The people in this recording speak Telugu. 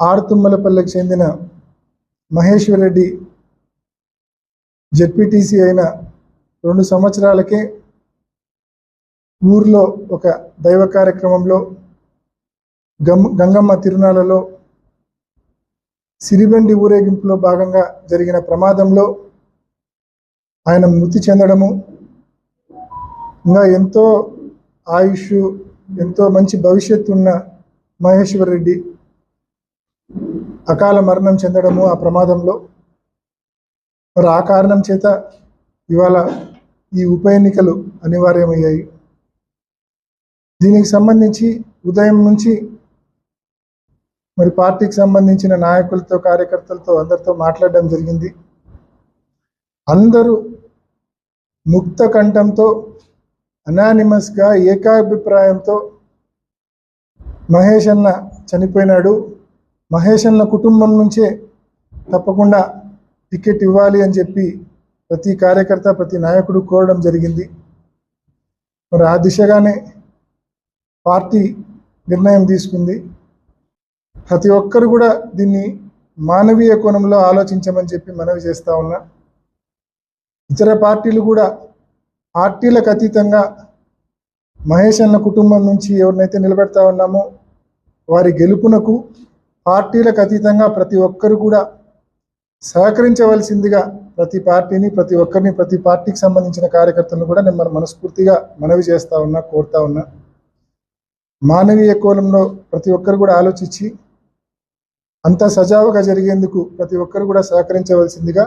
ఆర్తుమ్మలపల్లికి చెందిన మహేశ్వర్ రెడ్డి జెడ్పీటీసీ అయిన రెండు సంవత్సరాలకే ఊర్లో ఒక దైవ కార్యక్రమంలో గమ్ గంగమ్మ తిరునాళ్ళలో సిరిబండి ఊరేగింపులో భాగంగా జరిగిన ప్రమాదంలో ఆయన మృతి చెందడము ఇంకా ఎంతో ఆయుష్ ఎంతో మంచి భవిష్యత్తు ఉన్న మహేశ్వర్ రెడ్డి అకాల మరణం చెందడము ఆ ప్రమాదంలో. మరి ఆ కారణం చేత ఇవాళ ఈ ఉప ఎన్నికలు అనివార్యమయ్యాయి. దీనికి సంబంధించి ఉదయం నుంచి మరి పార్టీకి సంబంధించిన నాయకులతో కార్యకర్తలతో అందరితో మాట్లాడడం జరిగింది. అందరూ ముక్త కంఠంతో అనానిమస్గా ఏకాభిప్రాయంతో మహేష్ అన్న చనిపోయినాడు. మహేష్ అన్న కుటుంబం నుంచే తప్పకుండా టికెట్ ఇవ్వాలి అని చెప్పి ప్రతి కార్యకర్త ప్రతి నాయకుడు కోరడం జరిగింది. మరి ఆ దిశగానే పార్టీ నిర్ణయం తీసుకుంది. ప్రతి ఒక్కరు కూడా దీన్ని మానవీయ కోణంలో ఆలోచించమని చెప్పి మనవి చేస్తా ఉన్నా. ఇతర పార్టీలు కూడా పార్టీలకు అతీతంగా మహేష్ అన్న కుటుంబం నుంచి ఎవరినైతే నిలబెడతా ఉన్నామో వారి గెలుపునకు పార్టీలకు అతీతంగా ప్రతి ఒక్కరు కూడా సహకరించవలసిందిగా ప్రతి పార్టీని ప్రతి ఒక్కరిని ప్రతి పార్టీకి సంబంధించిన కార్యకర్తలను కూడా నేను మన మనస్ఫూర్తిగా మనవి చేస్తా ఉన్నా కోరుతా ఉన్నా. మానవీయ కోణంలో ప్రతి ఒక్కరు కూడా ఆలోచించి అంత సజావుగా జరిగేందుకు ప్రతి ఒక్కరు కూడా సహకరించవలసిందిగా